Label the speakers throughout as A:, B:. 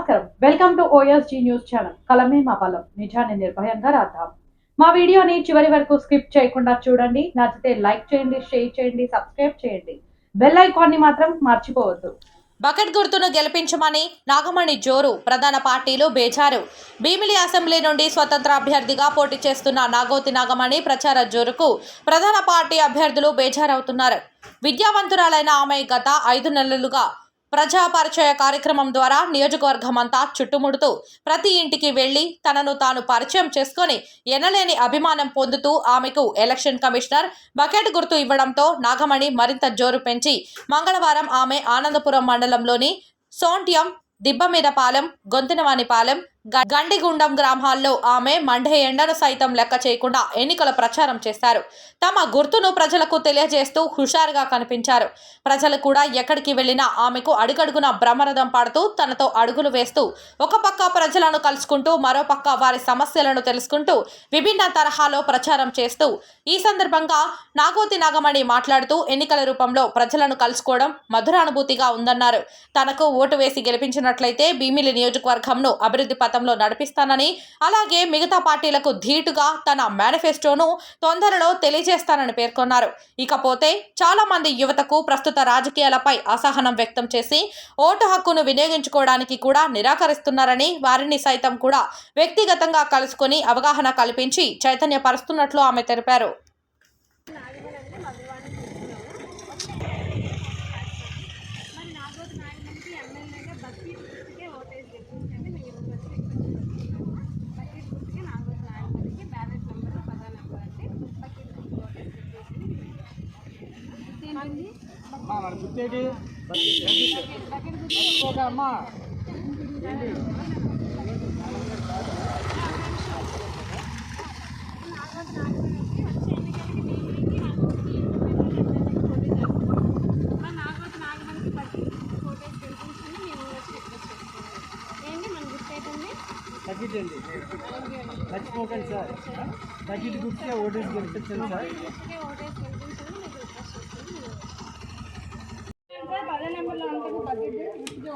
A: నమస్కారం. Welcome to OSG news channel. కలమే మా బలం. నిజాన్ని నిర్భయంగా రాద్దాం. మా వీడియోని చివరి వరకు స్కిప్ చేయకుండా చూడండి. నచ్చితే లైక్ చేయండి షేర్ చేయండి సబ్స్క్రైబ్ చేయండి. బెల్ ఐకాన్ని మాత్రం మర్చిపోవద్దు.
B: బకెట్ గుర్తును గెలిపించమని నాగమణి జోరు ప్రధాన పార్టీలు బేజారు. భీమిలి అసెంబ్లీ నుండి స్వతంత్ర అభ్యర్థిగా పోటీ చేస్తున్న నాగోతి నాగమణి ప్రచార జోరుకు ప్రధాన పార్టీ అభ్యర్థులు బేజారవుతున్నారు. విద్యావంతురాలైన ఆమె గత ఐదు నెలలుగా ప్రజా పరిచయ కార్యక్రమం ద్వారా నియోజకవర్గం అంతా చుట్టుముడుతూ ప్రతి ఇంటికి వెళ్ళి తనను తాను పరిచయం చేసుకొని ఎనలేని అభిమానం పొందుతూ ఆమెకు ఎలక్షన్ కమిషనర్ బకెట్ గుర్తు ఇవ్వడంతో నాగమణి మరింత జోరు పెంచి మంగళవారం ఆమె ఆనందపురం మండలంలోని సోంట్యం దిబ్బమీదపాలెం గొంతినవానిపాలెం గండిగుండం గ్రామాల్లో ఆమె మండే ఎండను సైతం లెక్క చేయకుండా ఎన్నికల ప్రచారం చేశారు. తమ గుర్తును ప్రజలకు తెలియజేస్తూ హుషారుగా కనిపించారు. ప్రజలు కూడా ఎక్కడికి వెళ్ళినా ఆమెకు అడుగడుగున బ్రహ్మరథం పాడుతూ తనతో అడుగులు వేస్తూ ఒక పక్క ప్రజలను కలుసుకుంటూ మరో పక్క వారి సమస్యలను తెలుసుకుంటూ విభిన్న తరహాలో ప్రచారం చేస్తూ ఈ సందర్భంగా నాగోతి నాగమణి మాట్లాడుతూ ఎన్నికల రూపంలో ప్రజలను కలుసుకోవడం మధురానుభూతిగా ఉందన్నారు. తనకు ఓటు వేసి గెలిపించినట్లయితే భీమిలి నియోజకవర్గంను అభివృద్ధి గతంలో నడిపిస్తానని అలాగే మిగతా పార్టీలకు ధీటుగా తన మేనిఫెస్టోను తొందరలో తెలియజేస్తానని పేర్కొన్నారు. ఇకపోతే చాలా మంది యువతకు ప్రస్తుత రాజకీయాలపై అసహనం వ్యక్తం చేసి ఓటు హక్కును వినియోగించుకోవడానికి కూడా నిరాకరిస్తున్నారని వారిని సైతం కూడా వ్యక్తిగతంగా కలుసుకొని అవగాహన కల్పించి చైతన్యపరుస్తున్నట్లు ఆమె తెలిపారు
C: మరి నాగోతు నాయకునికి ఎమ్మెల్యేగా బకీట్ గుర్తుకే ఓటేసి గెలిపించండి మీ యువకులకి బకీట్ గుర్తుకే నాగోతు నాయకునికి బ్యాలెట్ నెంబర్ పదో నెంబర్ అంటే బకీట్ గుర్తుకు ఓటేసి గెలిపించండి ఏంటండి
D: అమ్మా మరి గుర్తేటి
C: బకెట్ గుర్తు
D: ఒక అమ్మా
C: నాగోతు నాయకునికి వచ్చే ఎన్నికలకి భీమిలికి నాగోతుకి ఇండిపెండెంట్ ఎమ్మెల్యేకి పోటీ జరుగుతుంది మరి నాగోతు నాగమణికి బకీట్ గుర్తుకు ఓటేసి గెలిపించండి మీ ఊళ్ళకి రిక్వెస్ట్ చేసుకోండి ఏంటి మన గుర్తేటండి
D: తగ్గించండి మర్చిపోకండి సార్ బడ్జెట్ గుర్తుకే ఓటేసి గెలిపించండి సార్
C: గుర్తుకే ఓటేసి గెలిపించండి మీకు రిక్వెస్ట్ చేస్తుంది సార్ పదో నెంబర్లో ఉంటుంది బకెట్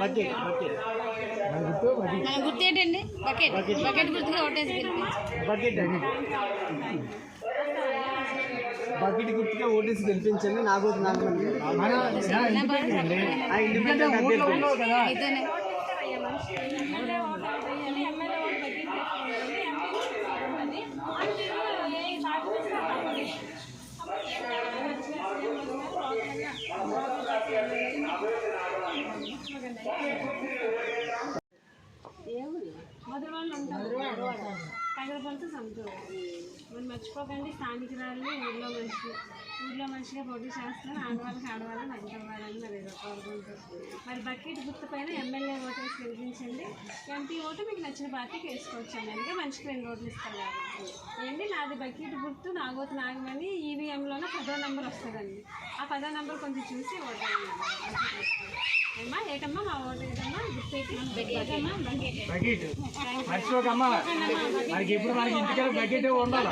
D: బడ్జెట్ మన గుర్తు
C: ఏంటండి బకెట్ బకెట్ గుర్తుగా ఓటేసి
D: అండి బకెట్ గుర్తుగా ఓటేసి గెలిపించండి అభ్యర్థి
C: అయితేనే ఎమ్మెల్యే ఓటు వేయాలి ఎమ్మెల్యే ఓటు బకెట్ వేసుకోవాలి ఎంపీ ఉంటుంది అంటే ఏ సాక్షి మొదటి వాళ్ళు ఉంటారు హైదరాబాద్తో సంతూరు మనం మర్చిపోకండి స్థానికురాలు ఊళ్ళో మనిషి. ఊళ్ళో మనిషిగా పోటీ చేస్తాను ఆడవాళ్ళకి ఆడవాళ్ళని మంచి అవ్వాలని మరి కోరుకుంటుంది కోరుకుంటారు మరి బకెట్ గుర్తు పైన ఎమ్మెల్యే ఓటు వేసి గెలిపించండి. ఎంపీ ఓటు మీకు నచ్చిన పార్టీకి వేసుకోవచ్చు అండి అందుకే మనిషికి రెండు ఓట్లు ఇస్తారు ఏంటి? నాది బకెట్ గుర్తు నాగోతు నాగమని ఈవీఎంలోనే పదో నెంబర్ వస్తుందండి. ఆ పదో నెంబర్ కొంచెం చూసి ఓటు ఏమ్మా ఏటమ్మా మా ఓటు ఏటమ్మా? బకెట్.
D: మర్చిపోకమ్మా. మనకి ఇప్పుడు మనకి ఇంటికెళ్ళి బకెట్ ఉండాలి.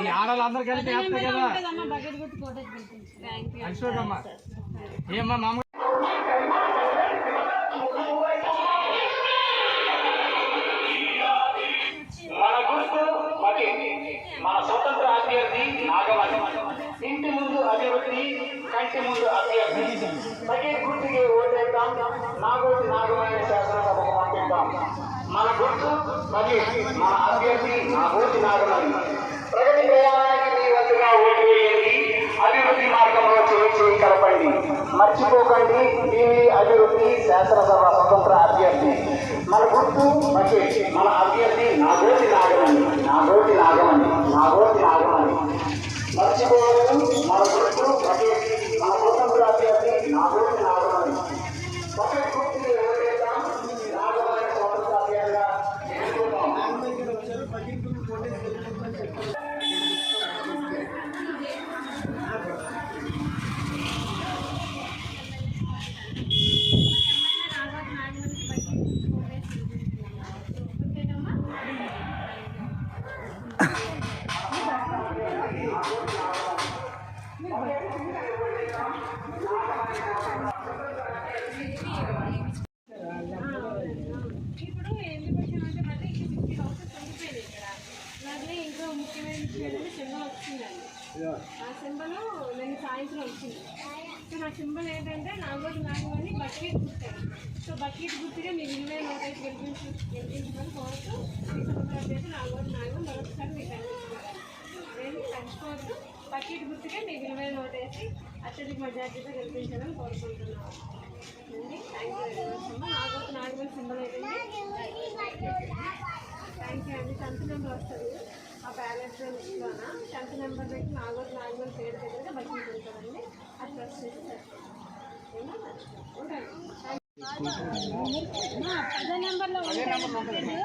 D: ఈ ఆడవాళ్ళందరూ కలిపి వేస్తాయి కదా. మర్చిపోకమ్మా. ఏమ్మా మామ?
E: మన స్వతంత్ర అభ్యర్థి నాగమణి ఇంటి ముందు అభివృద్ధి కంటి ముందు అభ్యర్థి బకెట్ గుర్తుకి ఓటేద్దాం నాగోటి నాగమణి శాసనసభకు పంపిద్దాం మన గుర్తు మరి మన అభ్యర్థి నాగోటి నాగమని ప్రగతి ప్రయాణానికి మీ వంతుగా ఓటు వేయండి అభివృద్ధి మార్గంలో చేయి కలపండి మర్చిపోకండి దీని అభివృద్ధి శాసనసభ స్వతంత్ర అభ్యర్థి మన గుర్తు బకెట్ మన అభ్యర్థి నాగోటి నాగమణి నాగోటి నాగమణి నాగోటి నాగమని మర్చిపోవద్దు. మన గుర్తు
C: ఆ సింబల్ నేను సాయంత్రం వచ్చింది సో నా సింబల్ ఏంటంటే నాగోజు నాగమని బకెట్ గుర్తాను సో బకెట్ గుర్తుగా మీ విలువైన నోటైతే గెలిపించు గెలిపించమని కోరుతూ ఈ సంవత్సరం అయితే నాగోటి నాగమని మరొకసారి మీకు అందిస్తున్నాను నేను పంచుకోవద్దు బకెట్ గుర్తుగా మీ విలువైన నోటేసి అత్యధిక మెజార్టీతో గెలిపించాలని కోరుకుంటున్నాను. థ్యాంక్ యూ వెరీ మచ్ అమ్మ. నాగోటి నాగమని సింబల్ ఏంటండి థ్యాంక్ యూ అండి. టెన్త్ నెంబర్ వస్తుంది. ఆ బ్యాలెన్స్ లోన టెన్త్ నెంబర్ పెట్టి నాగోటి నాగోటి పేరు దగ్గర బట్టి పెడతానండి అది ఫస్ట్ చేసి ఉంటాను. అమ్మా, పదో నెంబర్లో ఉంటుంది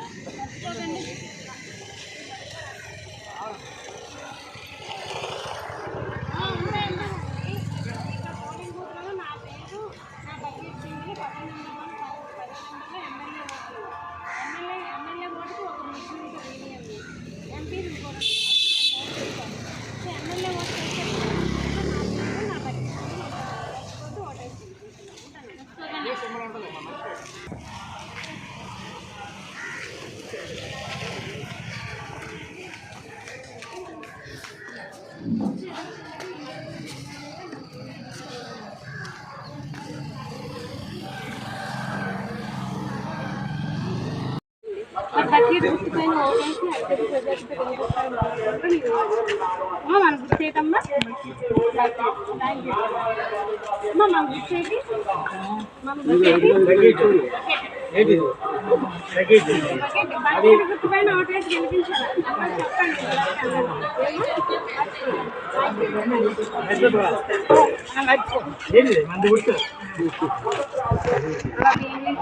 C: బకెట్ గుర్తుపైన ఓటేసి అత్యధిక ప్రజలతో అమ్మ మన గుర్తేటమ్మా థ్యాంక్ యూ అమ్మ మన గుర్తేటి మన గుర్తేటి బకెట్ బకెట్ గుర్తుపైన ఓటేసి గెలిపించాలి అమ్మ చెప్పండి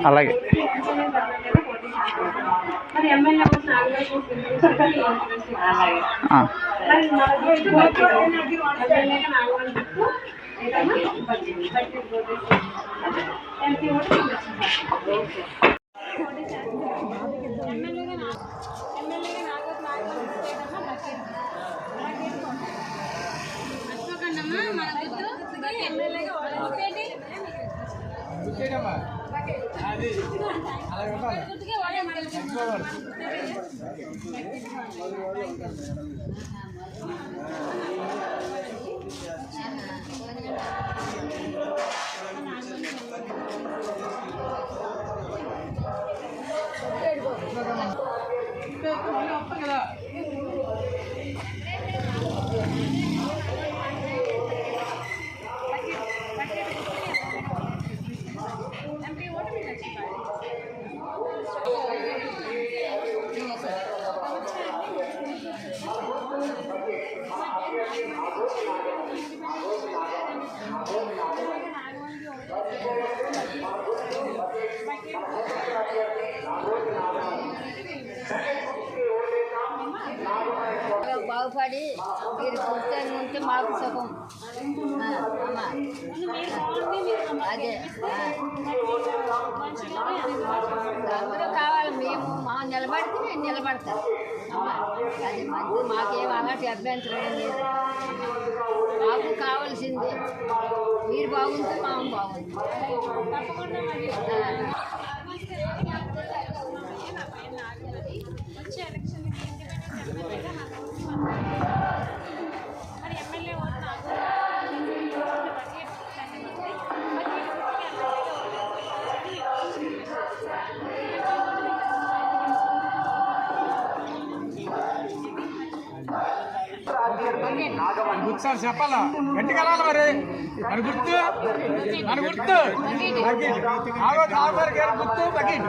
F: అలాగే.
C: ఎమ్మెల్యేగా మన గుర్తు ఎమ్మెల్యేగా ఓటేసి గుర్తుకే ఓటేసి ఎంపీ ఓటు మీరు నచ్చింది
G: బాగుపడి మీరు కూర్చొని ఉంటే మాకు సుఖం. అదే అందరూ కావాలి మేము మా నిలబడితే నేను నిలబడతాను అది మంచి మాకేం అలాంటి అభ్యంతరం ఏం లేదు. మాకు కావాల్సింది మీరు బాగుంటే మాకు బాగుంది.
D: గుర్తు చెప్పాలా? గట్టిగా వెళ్ళాలి మరి. మన గుర్తు? మన గుర్తు? ఆగో గుర్తు? బకెట్